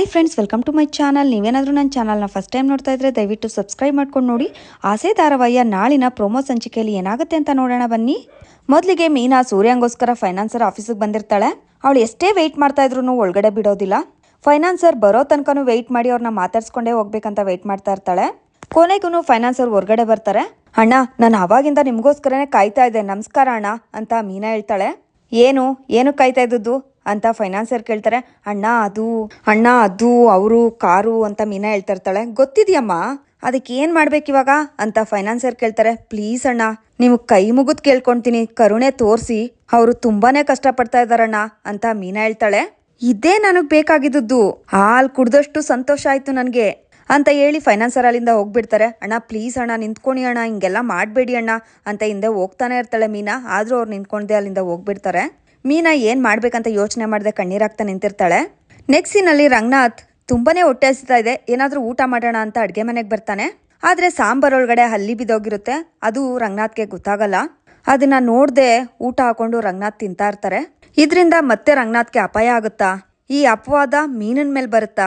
Hi friends welcome to my channel ನೀವೇನಾದರೂ ನನ್ನ ಚಾನಲ್ನ ಫಸ್ಟ್ ಟೈಮ್ ನೋಡ್ತಾ ಇದ್ರೆ ದಯವಿಟ್ಟು ಸಬ್ಸ್ಕ್ರೈಬ್ ಮಾಡ್ಕೊಂಡು ನೋಡಿ. ಆಸೆ ಧಾರಾವಾಹಿಯ ನಾಳಿನ ಪ್ರೊಮೋ ಸಂಚಿಕೆಯಲ್ಲಿ ಏನಾಗುತ್ತೆ ಅಂತ ನೋಡೋಣ ಬನ್ನಿ. ಮೊದಲಿಗೆ ಮೀನಾ ಸೂರ್ಯಂಗೋಸ್ಕರ ಫೈನಾನ್ಸರ್ ಆಫೀಸಿಗೆ ಬಂದಿರ್ತಾಳೆ. ಅವಳು ಎಷ್ಟೇ ವೆಯ್ಟ್ ಮಾಡ್ತಾ ಇದ್ರು ಒಳಗಡೆ ಬಿಡೋದಿಲ್ಲ. ಫೈನಾನ್ಸರ್ ಬರೋ ತನಕನೂ ವೆಯ್ಟ್ ಮಾಡಿ ಅವ್ರನ್ನ ಮಾತಾಡ್ಸ್ಕೊಂಡೇ ಹೋಗ್ಬೇಕಂತ ವೆಯ್ಟ್ ಮಾಡ್ತಾ ಇರ್ತಾಳೆ. ಕೊನೆಗೂ ಫೈನಾನ್ಸರ್ ಹೊರಗಡೆ ಬರ್ತಾರೆ. ಅಣ್ಣ, ನಾನು ಅವಾಗಿಂದ ನಿಮಗೋಸ್ಕರನೇ ಕಾಯ್ತಾ ಇದ್ದೆ. ನಮಸ್ಕಾರ ಅಣ್ಣ, ಅಂತ ಮೀನಾ ಹೇಳ್ತಾಳೆ. ಏನು ಏನು ಕಾಯ್ತಾ ಇದ್ದದ್ದು? ಅಂತ ಫೈನಾನ್ಸರ್ ಕೇಳ್ತಾರೆ, ಅಣ್ಣ, ಅದು ಅಣ್ಣ, ಅದು, ಅವರು, ಕಾರು ಅಂತ ಮೀನಾ ಹೇಳ್ತಾ ಇರ್ತಾಳೆ. ಗೊತ್ತಿದೆಯಮ್ಮ, ಅದಕ್ಕೆ ಏನು ಮಾಡ್ಬೇಕಿವಾಗ ಅಂತ ಫೈನಾನ್ಸರ್ ಕೇಳ್ತಾರೆ. ಪ್ಲೀಸ್ ಅಣ್ಣ, ನೀವು ಕೈ ಮುಗಿದು ಕೇಳ್ಕೊಂತೀನಿ, ಕರುಣೆ ತೋರಿಸಿ, ಅವರು ತುಂಬಾನೇ ಕಷ್ಟಪಡ್ತಾ ಇದ್ದಾರಣ್ಣ ಅಂತ ಮೀನಾ ಹೇಳ್ತಾಳೆ. ಇದೇ ನನಗೆ ಬೇಕಾಗಿದ್ದದ್ದು. ಹಾಲು ಕುಡ್ದಷ್ಟು ಸಂತೋಷ ಆಯ್ತು ನನಗೆ. ಅಂತ ಹೇಳಿ ಫೈನಾನ್ಸರ್ ಅಲ್ಲಿಂದ ಹೋಗ್ಬಿಡ್ತಾರೆ. ಅಣ್ಣ ಪ್ಲೀಸ್ ಅಣ್ಣ ನಿಂತ್ಕೊಣಿ ಅಣ್ಣ, ಹಿಂಗೆಲ್ಲ ಮಾಡಬೇಡಿ ಅಣ್ಣ ಅಂತ ಹಿಂದೆ ಹೋಗ್ತಾನೆ ಇರ್ತಾಳೆ ಮೀನಾ. ಆದರೂ ಅವ್ರು ನಿಂತ್ಕೊಂಡೆ ಅಲ್ಲಿಂದ ಹೋಗ್ಬಿಡ್ತಾರೆ. ಮೀನಾ ಏನು ಮಾಡಬೇಕಂತ ಯೋಚನೆ ಮಾಡದೆ ಕಣ್ಣೀರಾಗ್ತಾ ನಿಂತಿರ್ತಾಳೆ. ನೆಕ್ಸ್ಟ್ ಸೀನಲ್ಲಿ ರಂಗನಾಥ್ ತುಂಬಾನೇ ಹೊಟ್ಟೆ ಹಸಿತಾ ಇದೆ. ಏನಾದರೂ ಊಟ ಮಾಡೋಣ ಅಂತ ಅಡುಗೆ ಮನೆಗೆ ಬರ್ತಾನೆ. ಆದರೆ ಸಾಂಬಾರ್ ಒಳಗಡೆ ಹಲ್ಲಿ ಬಿದ್ದೋಗಿರುತ್ತೆ. ಅದು ರಂಗನಾಥ್ಗೆ ಗೊತ್ತಾಗಲ್ಲ. ಅದನ್ನ ನೋಡದೆ ಊಟ ಹಾಕೊಂಡು ರಂಗನಾಥ್ ತಿಂತಾ ಇರ್ತಾರೆ. ಇದರಿಂದ ಮತ್ತೆ ರಂಗನಾಥ್ಗೆ ಅಪಾಯ ಆಗುತ್ತಾ? ಈ ಅಪವಾದ ಮೀನಿನ ಮೇಲೆ ಬರುತ್ತಾ?